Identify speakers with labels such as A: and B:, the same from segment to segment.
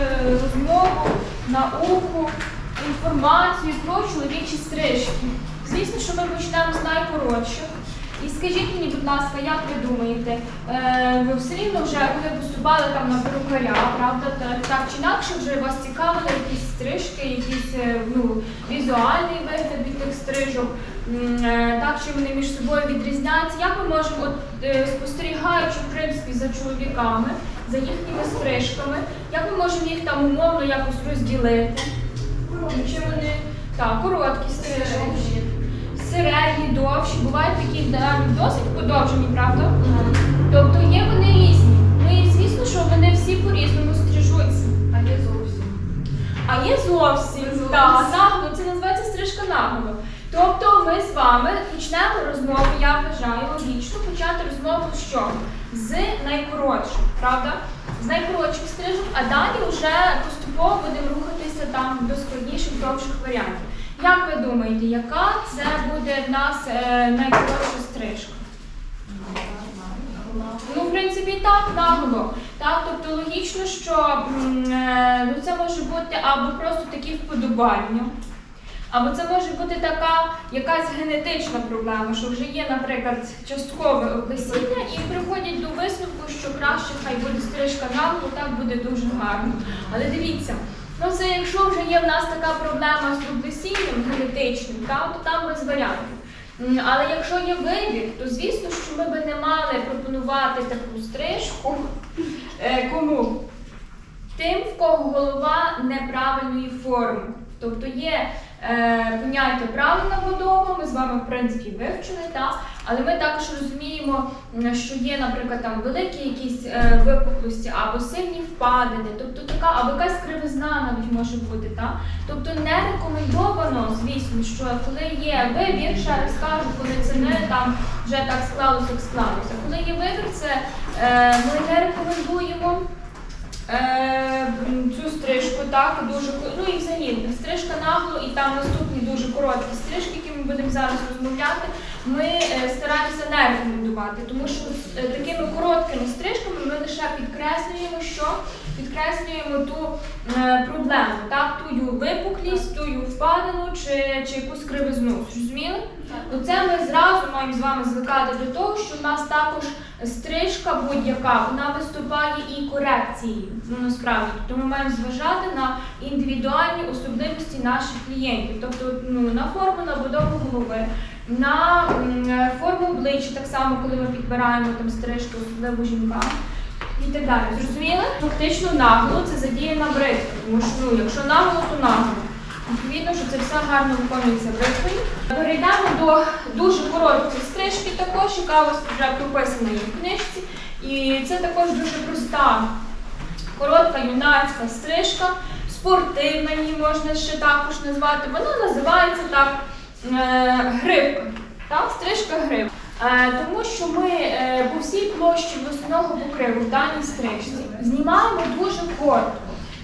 A: е, розмову, науку, інформацію про чоловічі стрижки. Звісно, що ми почнемо з найкоротших. І скажіть мені, будь ласка, як ви думаєте, е, ви все рівно вже коли поступали там на перукаря, правда, так, чи інакше вже вас цікавили якісь стрижки, якийсь е, ну, візуальний вигляд від тих стрижок, м, е, так чи вони між собою відрізняються? Як ми можемо, от, спостерігаючи в принципі за чоловіками, за їхніми стрижками, як ми можемо їх там умовно якось розділити? Чи вони так, короткі стрижки, середні, довші, бувають такі навіть досить подовжені, правда? Тобто є вони різні. Ну і звісно, що вони всі по-різному стрижуться.
B: А є зовсім.
A: А є зовсім так, нагло, це називається стрижка нагло. Тобто ми з вами почнемо розмову, я вважаю логічно почати розмову з чого? З найкоротших, правда? З найкоротших стрижок, а далі вже поступово будемо рухатися там до складніших, довших варіантів. Як ви думаєте, яка це буде в нас е, найкоротша стрижка? Ну, в принципі, так, нагло. Так, тобто логічно, що м, е, ну, це може бути або просто такі вподобання, або це може бути така якась генетична проблема, що вже є, наприклад, часткове облесіння, і приходять до висновку, що краще хай буде стрижка нагло, так буде дуже гарно. Але дивіться, ну це якщо вже є в нас така проблема з облесінням генетичним, так, то там без варіантів. Але якщо є вибір, то звісно, що ми би не мали пропонувати таку стрижку е, кому? Тим, в кого голова неправильної форми. Тобто є поняття правильна будова, ми з вами в принципі вивчили, та? але ми також розуміємо, що є, наприклад, там великі якісь е, випуклості або сильні впадини, тобто така, або якась кривизна навіть може бути. Та? Тобто не рекомендовано, звісно, що коли є вибір, ще раз кажу, коли це не там вже так склалося, як склалося. Коли є вибір, це е, ми не рекомендуємо. Е, цю стрижку, так, дуже ну і взагалі стрижка нагло, і там наступні дуже короткі стрижки, які ми будемо зараз розмовляти. Ми е, стараємося не рекомендувати, тому що з е, такими короткими стрижками ми лише підкреслюємо, що підкреслюємо ту е, проблему, так, тую випуклість, тую впадину чи, чи якусь кривизну. Зрозуміли? Оце ми зразу маємо з вами звикати до того, що в нас також стрижка будь-яка, вона виступає і корекцією. Ну насправді, тобто ми маємо зважати на індивідуальні особливості наших клієнтів, тобто ну, на форму, на будову голови, на форму обличчя, так само, коли ми підбираємо там стрижку, особливо жінкам. І так далі. Зрозуміли? Фактично нагло це задіяна бритва. Тому що ну, якщо нагло, то нагло. Відповідно, що це все гарно виконується бритвою. Перейдемо до дуже короткої стрижки, також яка у вас вже прописана в книжці. І це також дуже проста, коротка юнацька стрижка, спортивна її можна ще також назвати. Вона називається так е. Так? Стрижка гривка. Е, тому що ми е, по всій площі весного покриву в даній стрижці знімаємо дуже коротко.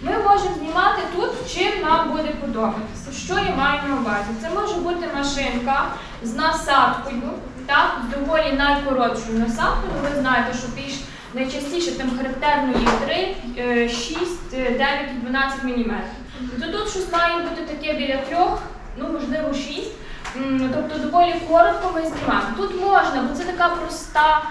A: Ми можемо знімати тут, чим нам буде подобатися. Що я маю на увазі? Це може бути машинка з насадкою, так, з доволі найкоротшою насадкою. Ви знаєте, що більш найчастіше там характерно є 3, 6, 9 і 12 мм. То тут щось має бути таке біля 3, ну можливо 6. М, Тобто доволі коротко ми знімаємо. Тут можна, бо це така проста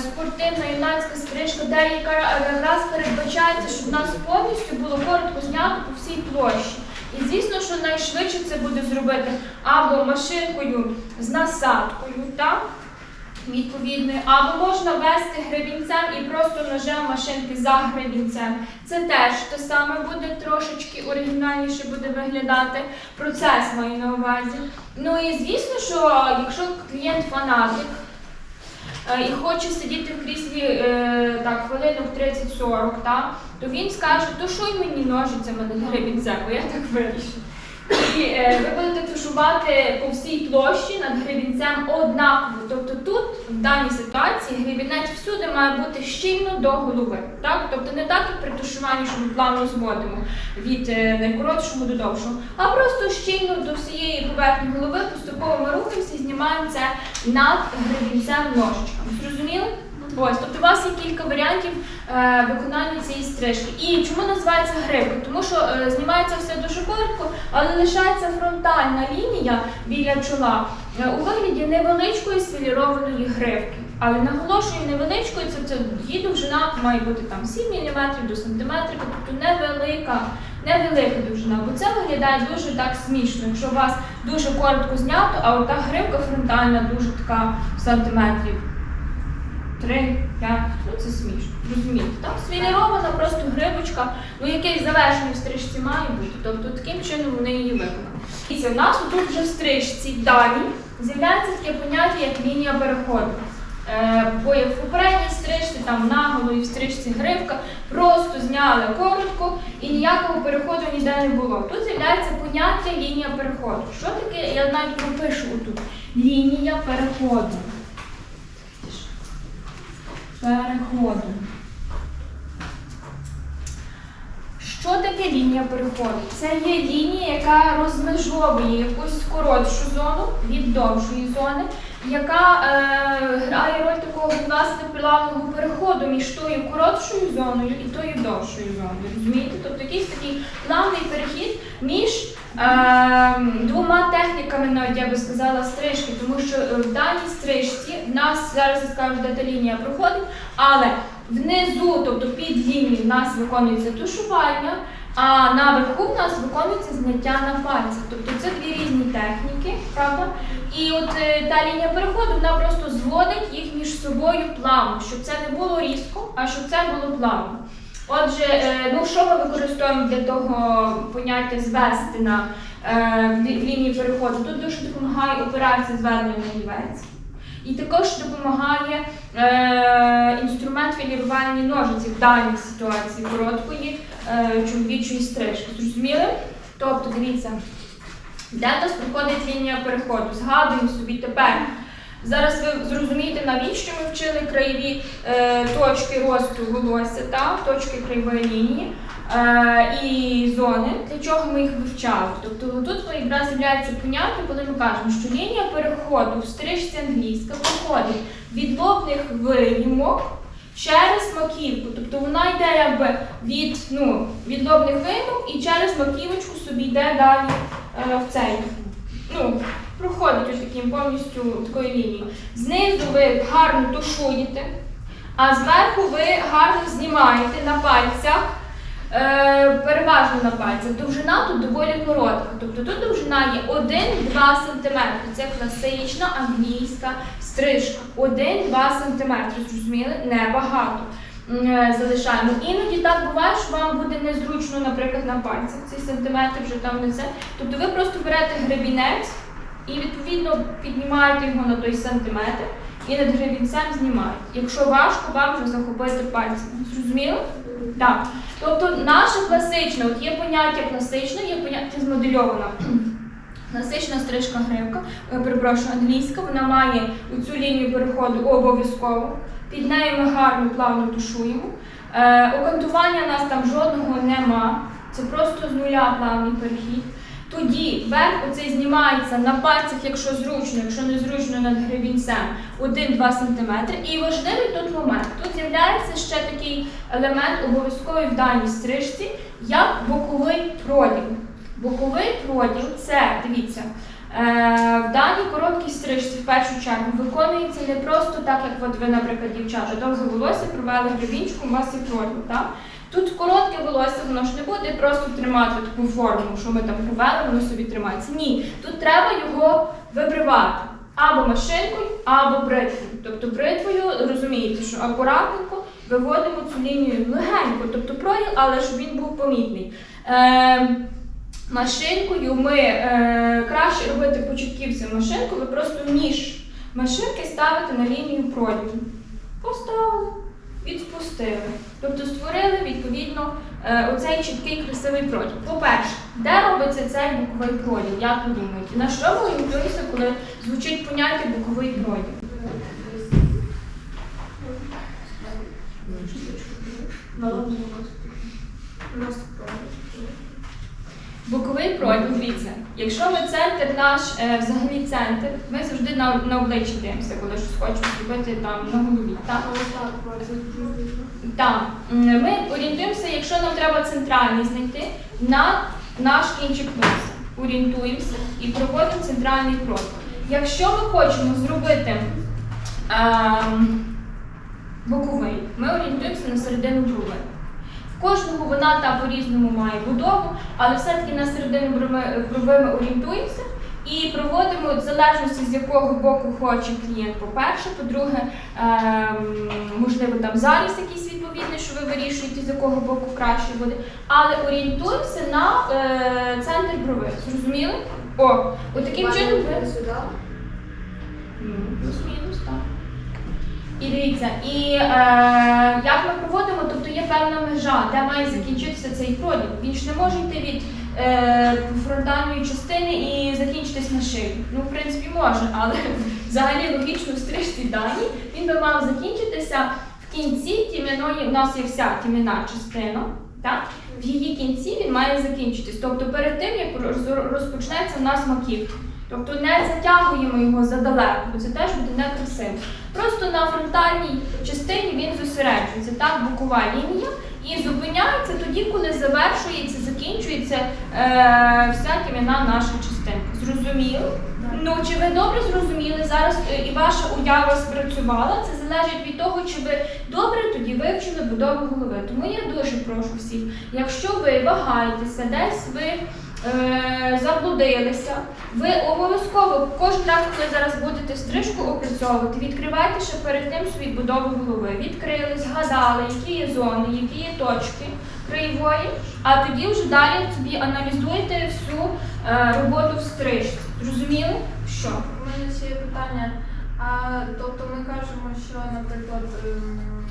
A: спортивна юнацька стрижка, де яка якраз передбачається, щоб нас повністю було коротко знято по всій площі. І звісно, що найшвидше це буде зробити або машинкою з насадкою, так? Відповідною, або можна вести гребінцем і просто ножем машинки за гребінцем. Це теж те саме буде трошечки оригінальніше буде виглядати. Процес маю на увазі. Ну і звісно, що якщо клієнт фанатик е, і хоче сидіти в кріслі е, так, хвилинок 30-40, так, то він скаже, то що й мені ножицями над гребінцем, бо я так вирішив. І е, ви будете тушувати по всій площі над гребінцем однаково. Тобто тут, в даній ситуації, гребінець всюди має бути щільно до голови. Так? Тобто не так, як при тушуванні, що ми плавно зводимо від е, найкоротшого до довшого, а просто щільно до всієї поверхні голови поступово ми рухаємося і знімаємо це над гребінцем ножичками. Зрозуміли? Ось, тобто у вас є кілька варіантів е, виконання цієї стрижки. І чому називається грибка? Тому що е, знімається все дуже коротко, але лишається фронтальна лінія біля чола е, у вигляді невеличкої свілірованої гривки. Але наголошую невеличкою, це, це її довжина має бути там 7 мм до сантиметрів, тобто невелика, невелика довжина, бо це виглядає дуже так смішно. Якщо у вас дуже коротко знято, а ота гривка фронтальна дуже така сантиметрів. 3, 5, ну це смішно. Розумієте, так? Свілірована просто грибочка, ну якесь завершення в стрижці має бути. Тобто таким чином вони її виконали. І у нас тут вже в стрижці далі з'являється таке поняття, як лінія переходу. Е, бо як в попередній стрижці, там наголо і в стрижці гривка, просто зняли коротко і ніякого переходу ніде не було. Тут з'являється поняття лінія переходу. Що таке? Я навіть пропишу отут. Лінія переходу. Переходу. Що таке лінія переходу? Це є лінія, яка розмежовує якусь коротшу зону від довшої зони, яка е, грає роль такого власне плавного переходу між тою коротшою зоною і тою довшою зоною. Розумієте? Тобто якийсь такий плавний перехід між двома техніками, навіть я би сказала, стрижки, тому що е, в даній стрижці в нас зараз я скажу, де та лінія проходить, але внизу, тобто під лінією, в нас виконується тушування. А наверху в нас виконується зняття на пальцях. Тобто це дві різні техніки, правда? І от е, та лінія переходу вона просто зводить їх між собою плавно, щоб це не було різко, а щоб це було плавно. Отже, е, ну що ми використовуємо для того поняття звести на е, лінії переходу? Тут дуже допомагає операція зведення на олівець. І також допомагає е, інструмент філірувальні ножиці в даній ситуації короткої е, чоловічої стрижки. Зрозуміли? Тобто, дивіться, де в нас проходить лінія переходу. Згадуємо собі тепер. Зараз ви зрозумієте, навіщо ми вчили краєві е, точки росту волосся, так? точки краєвої лінії е, і зони, для чого ми їх вивчали. Тобто тут якраз з'являється поняття, коли ми кажемо, що лінія переходу в стрижці англійська проходить від лобних виїмок через маківку. Тобто вона йде якби від, ну, від лобних виїмок і через маківочку собі йде далі е, в цей. Ну, проходить ось таким повністю такою лінією. Знизу ви гарно тушуєте, а зверху ви гарно знімаєте на пальцях. Е, переважно на пальцях. Довжина тут доволі коротка. Тобто тут довжина є 1-2 см. Це класична англійська стрижка. 1-2 см. Зрозуміли? Небагато. Е, Залишаємо. Іноді так буває, що вам буде незручно, наприклад, на пальцях. Цей сантиметр вже там не це. Тобто ви просто берете гребінець і відповідно піднімаєте його на той сантиметр і над гребінцем знімаєте. Якщо важко, вам вже захопити пальцем. Зрозуміло? Так. Тобто наша класична, от є поняття класична, є поняття змодельована. Класична стрижка гривка, перепрошую, англійська, вона має цю лінію переходу обов'язково. Під нею ми гарно плавно тушуємо. Е, окантування у нас там жодного нема. Це просто з нуля плавний перехід. Тоді верх оцей знімається на пальцях, якщо зручно, якщо не зручно над гребінцем 1-2 см. І важливий тут момент. Тут з'являється ще такий елемент обов'язковий в даній стрижці, як боковий проділ. Боковий проділ це, дивіться, е, в даній короткій стрижці в першу чергу виконується не просто так, як от ви, наприклад, дівчата, довге волосся провели гребінчиком, у вас є проділ. Так? Тут коротке волосся, воно ж не буде просто тримати таку форму, що ми там провели, воно собі тримається. Ні, тут треба його вибривати або машинкою, або бритвою. Тобто бритвою розумієте, що акуратненько виводимо цю лінію легенько, тобто проділ, але щоб він був помітний. Е, машинкою ми е, краще робити початківцем машинку, ви просто ніж машинки ставите на лінію проділу. Поставили, відпустили. Тобто створили відповідно е, оцей чіткий красивий проділ. По-перше, де робиться цей боковий проділ? Як ви думаєте? На що ви орієнтуєтеся, коли звучить поняття боковий проділ? Боковий проділ, дивіться. Якщо ми центр наш, е, взагалі центр, ми завжди на, на обличчя дивимося, коли щось хочемо зробити там на голові. Так? Так. Ми орієнтуємося, якщо нам треба центральний знайти, на наш кінчик носа. Орієнтуємося і проводимо центральний проділ. Якщо ми хочемо зробити ем, боковий, ми орієнтуємося на середину брови. Кожного вона та по-різному має будову, але все-таки на середину брови, брови ми орієнтуємося і проводимо в залежності з якого боку хоче клієнт, по-перше, по-друге, ем, можливо, там заріз якийсь відповідний, що ви вирішуєте, з якого боку краще буде. Але орієнтуємося на е, центр брови. Зрозуміли? О, таким чином ви. Ну, І дивіться, і е, як ми проводимо, тобто є певна межа, де має закінчитися цей проділ. Він ж не може йти від е, фронтальної частини і закінчитись на шиї. Ну, в принципі, може, але взагалі логічно в стрижці дані він би мав закінчитися в кінці тім'яної, у нас є вся тім'яна частина. Так? В її кінці він має закінчитись. Тобто перед тим, як розпочнеться в нас маківка. Тобто не затягуємо його задалеко, бо це теж буде некрасиво. Просто на фронтальній частині він зосереджується, так, бокова лінія, і зупиняється тоді, коли завершується, закінчується е, вся тім'яна наша частинка. Зрозуміло? Ну, чи ви добре зрозуміли зараз е, і ваша уява спрацювала? Це залежить від того, чи ви добре тоді вивчили будову голови. Тому я дуже прошу всіх, якщо ви вагаєтеся, десь ви е, заблудилися, ви обов'язково кожен раз, коли зараз будете стрижку опрацьовувати, відкривайте ще перед тим свою будову голови. Відкрили, згадали, які є зони, які є точки краєвої, а тоді вже далі собі аналізуйте всю е, роботу в стрижці. Зрозуміли? Що?
B: У мене ще є питання. А, тобто ми кажемо, що, наприклад, ем,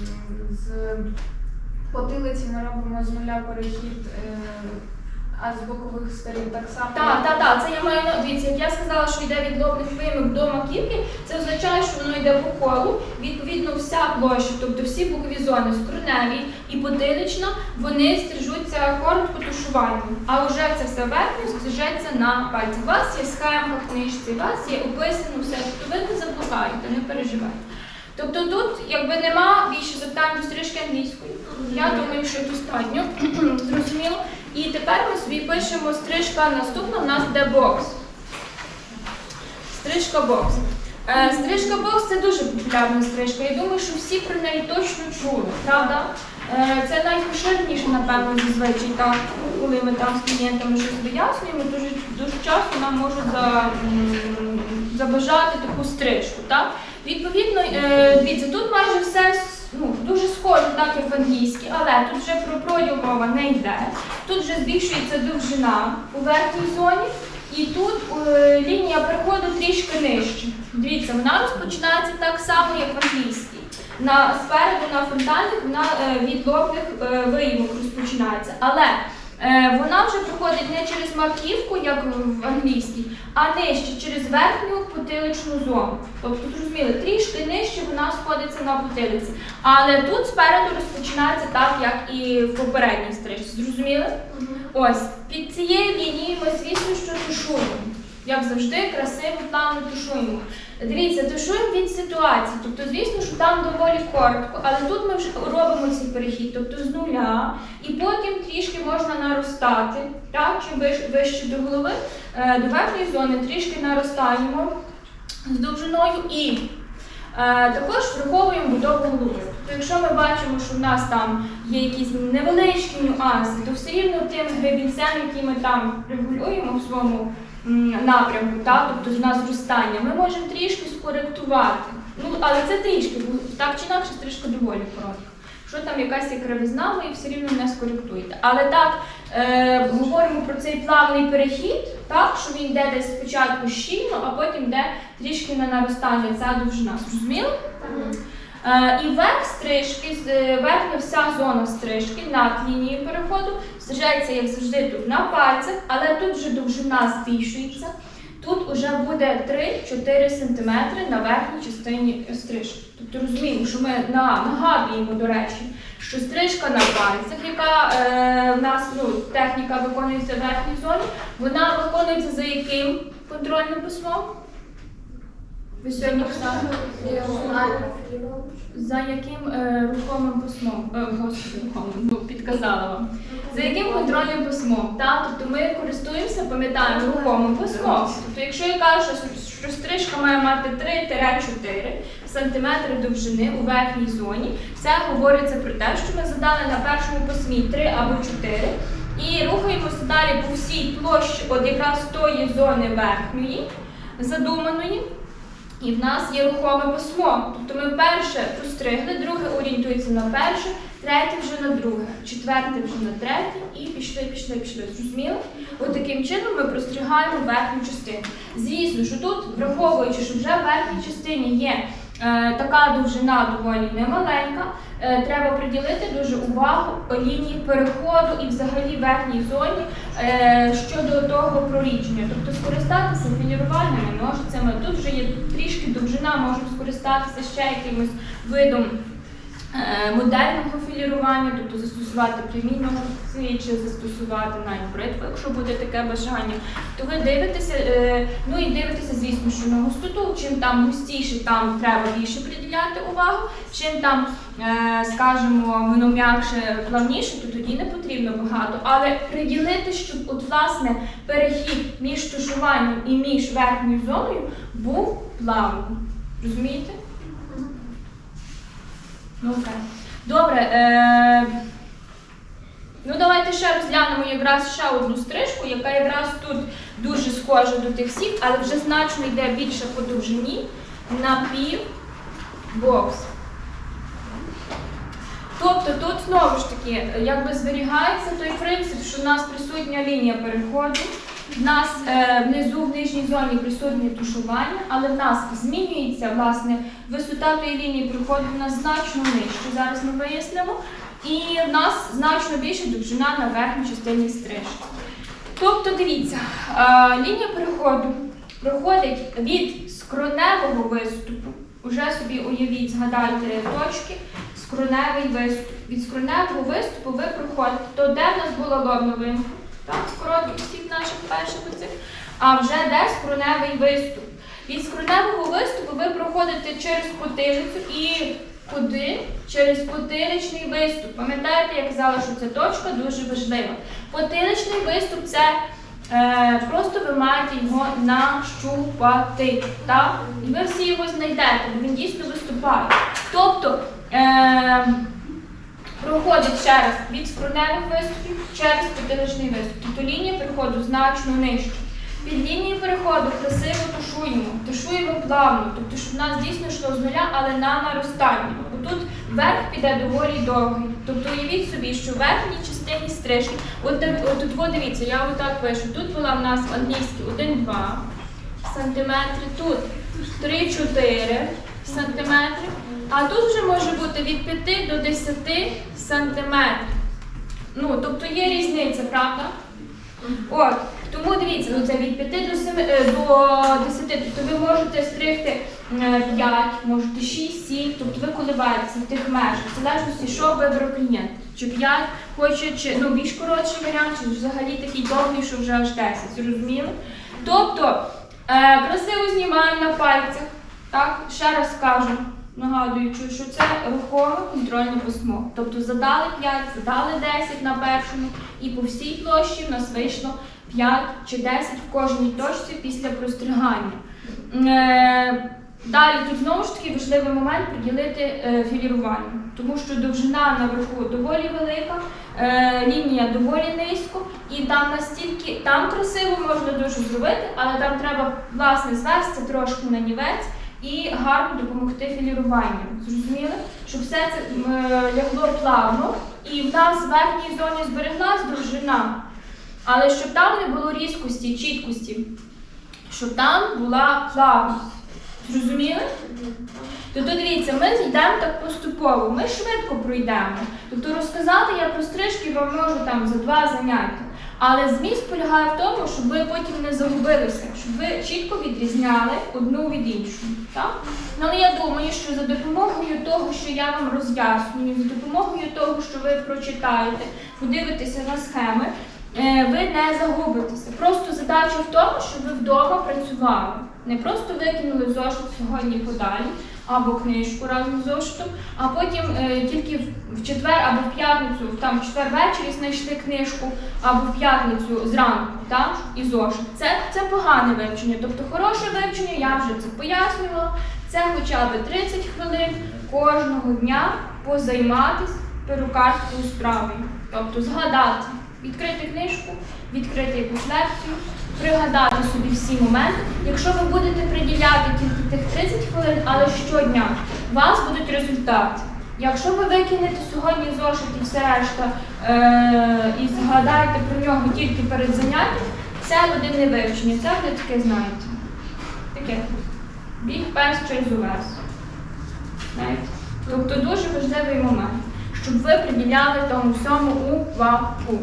B: з потилиці ми робимо з нуля перехід, е, а з бокових сторін так само.
A: Так, так, так, це я маю на дивіться, як я сказала, що йде від лобних вимок до маківки, це означає, що воно йде по колу. Відповідно, вся площа, тобто всі бокові зони, скроневі і потилична, вони стрижуться коротко тушуванням. А вже це все верхньо стрижеться на пальці. У вас є схема в книжці, у вас є описано все, тобто ви не заблукаєте, не переживайте. Тобто тут якби нема більше запитань до стрижки англійської. Я думаю, що достатньо зрозуміло. І тепер ми собі пишемо стрижка наступна, в нас де бокс. Стрижка бокс. Е, стрижка бокс це дуже популярна стрижка. Я думаю, що всі про неї точно чули, правда? Е, це найпоширеніше, напевно, зазвичай так, коли ми там з клієнтами щось вияснюємо, дуже, дуже часто нам можуть за, м, забажати таку стрижку. Так? Відповідно, е, дивіться, тут майже все ну, дуже схоже, так як в англійській, але тут вже про проділ мова не йде. Тут вже збільшується довжина у верхній зоні, і тут е, лінія переходу трішки нижче. Дивіться, вона розпочинається так само, як в англійській. На спереду на фронтальних вона е, від лобних виїмок розпочинається. Але вона вже проходить не через маківку, як в англійській, а нижче через верхню потиличну зону. Тобто, зрозуміли, трішки нижче вона сходиться на потилиці. Але тут спереду розпочинається так, як і в попередній стрижці. Зрозуміли? Ось під цією лінією ми, звісно, що тушуємо. Як завжди, красиво, плавно тушуємо. Дивіться, тушуємо від ситуації. Тобто, звісно, що там доволі коротко, але тут ми вже робимо цей перехід, тобто з нуля, і потім трішки можна наростати, так, чим вище до голови, е, до верхньої зони трішки наростаємо з довжиною і Е, також враховуємо будову голови. Тобто, якщо ми бачимо, що в нас там є якісь невеличкі нюанси, то все рівно тим гребінцем, який ми там регулюємо в своєму напрямку, та, тобто нас зростання, ми можемо трішки скоректувати. Ну, але це трішки, так чи інакше стрижка доволі коротка. Якщо там якась є кривизна, ви все рівно не скоректуєте. Але так е, говоримо про цей плавний перехід, так, що він йде десь спочатку щільно, а потім йде трішки на наростання ця довжина. Зрозуміло? Е, і верх стрижки, е, верхня вся зона стрижки над лінією переходу стрижається, як завжди, тут на пальцях, але тут вже довжина збільшується. Тут вже буде 3-4 см на верхній частині стрижки. Тобто розуміємо, що ми на, нагадуємо, до речі, що стрижка на пальцях, яка е, в нас ну, техніка виконується в верхній зоні, вона виконується за яким контрольним письмом? Ви сьогодні писали? За яким е, рухомим письмом? Е, господи, рухомим, ну, підказала вам. За яким контрольним письмом? Так? Тобто ми користуємося, пам'ятаємо, рухомим письмом. Тобто, якщо я кажу, що, стрижка має мати 3-4 см довжини у верхній зоні, це говориться про те, що ми задали на першому письмі 3 або 4. І рухаємося далі по всій площі, от якраз тої зони верхньої, задуманої. І в нас є рухоме письмо. Тобто ми перше простригли, друге орієнтується на перше, третє вже на друге, четверте вже на третє і пішли, пішли, пішли. Зрозуміли? От таким чином ми простригаємо верхню частину. Звісно, що тут, враховуючи, що вже в верхній частині є така довжина доволі немаленька, е, треба приділити дуже увагу лінії переходу і взагалі верхній зоні е, щодо того прорідження. Тобто скористатися філірувальними ножицями. Тут вже є трішки довжина, можемо скористатися ще якимось видом. Е, Модельного філірування, тобто застосувати прямі ножиці чи застосувати навіть бритву, якщо буде таке бажання, то ви дивитеся, е, ну і дивитеся, звісно, що на густоту, чим там густіше, там треба більше приділяти увагу, чим там, е, скажімо, воно м'якше, плавніше, то тоді не потрібно багато. Але приділити, щоб от власне перехід між тушуванням і між верхньою зоною був плавним. Розумієте? Добре. Е- Ну, давайте ще розглянемо якраз ще одну стрижку, яка якраз тут дуже схожа до тих всіх, але вже значно йде більше по довжині на пів бокс. Тобто тут знову ж таки якби зберігається той принцип, що в нас присутня лінія переходу, в нас е, внизу в нижній зоні присутнє тушування, але в нас змінюється власне висота тої лінії переходу в значно нижче. Зараз ми вияснимо. І в нас значно більше довжина на верхній частині стрижки. Тобто, дивіться, е, лінія переходу проходить від скроневого виступу. Уже собі уявіть, згадайте точки, скроневий виступ. Від скроневого виступу ви проходите, то де в нас була лобна вимка? Так, коротких всіх наших перших оцих. А вже де скроневий виступ. Від скроневого виступу ви проходите через потилицю і куди? Через потиличний виступ. Пам'ятаєте, я казала, що ця точка дуже важлива. Потиличний виступ це е, просто ви маєте його нащупати. Так? І ви всі його знайдете, він дійсно виступає. Тобто е, проходить ще раз від скроневих виступів через потиличний виступ. Тобто лінія переходу значно нижче. Під лінією переходу красиво тушуємо, тушуємо плавно, тобто, щоб в нас дійсно йшло з нуля, але на наростання. Тут верх піде доволі довгий. Тобто уявіть собі, що в верхній частині стрижки, от, от от дивіться, я отак пишу, тут була в нас англійські 1-2 сантиметри, тут 3-4 сантиметри, а тут вже може бути від 5 до 10 сантиметрів. Ну, тобто є різниця, правда? От, тому дивіться, ну це від 5 до 7, е, до 10, тобто ви можете стригти е, 5, можете 6, 7, тобто ви коливаєтеся в тих межах, в залежності, що вибрав клієнт. Чи 5 хоче, чи ну, більш коротший варіант, чи взагалі такий довгий, що вже аж 10, зрозуміло? Тобто, е, красиво знімаємо на пальцях, так, ще раз скажу, нагадуючи, що це рухоме контрольне письмо. Тобто задали 5, задали 10 на першому, і по всій площі в нас вийшло 5 чи 10 в кожній точці після простригання. Е, Далі тут знову ж таки важливий момент приділити е, філіруванню, тому що довжина наверху доволі велика, е, лінія доволі низько, і там настільки там красиво можна дуже зробити, але там треба власне звести трошки на нівець і гарно допомогти філіруванню. Зрозуміли? Щоб все це е, лягло плавно, і в нас в верхній зоні збереглась довжина, але щоб там не було різкості, чіткості, щоб там була плавність. Зрозуміли? Тобто дивіться, ми йдемо так поступово, ми швидко пройдемо. Тобто розказати я про стрижки вам можу там за два заняття. Але зміст полягає в тому, щоб ви потім не загубилися, щоб ви чітко відрізняли одну від іншої. Так? Ну, але я думаю, що за допомогою того, що я вам роз'яснюю, за допомогою того, що ви прочитаєте, подивитеся на схеми, е, ви не загубитеся. Просто задача в тому, щоб ви вдома працювали. Не просто викинули зошит сьогодні подалі або книжку разом з зошитом, а потім е, тільки в- четвер або в п'ятницю, там в четвер ввечері знайшли книжку, або в п'ятницю зранку, так, і зошит. Це, це погане вивчення. Тобто хороше вивчення, я вже це пояснювала. Це хоча б 30 хвилин кожного дня позайматися перукарською справою. Тобто згадати, відкрити книжку, відкрити якусь лекцію, пригадати собі всі моменти. Якщо ви будете приділяти тільки тих 30 хвилин, але щодня, у вас будуть результати. Якщо ви викинете сьогодні зошит і все решта е- і згадаєте про нього тільки перед заняттям, це буде не вивчення, це буде таке, знаєте. Таке. Біг пес через увес. Тобто дуже важливий момент, щоб ви приділяли тому всьому увагу.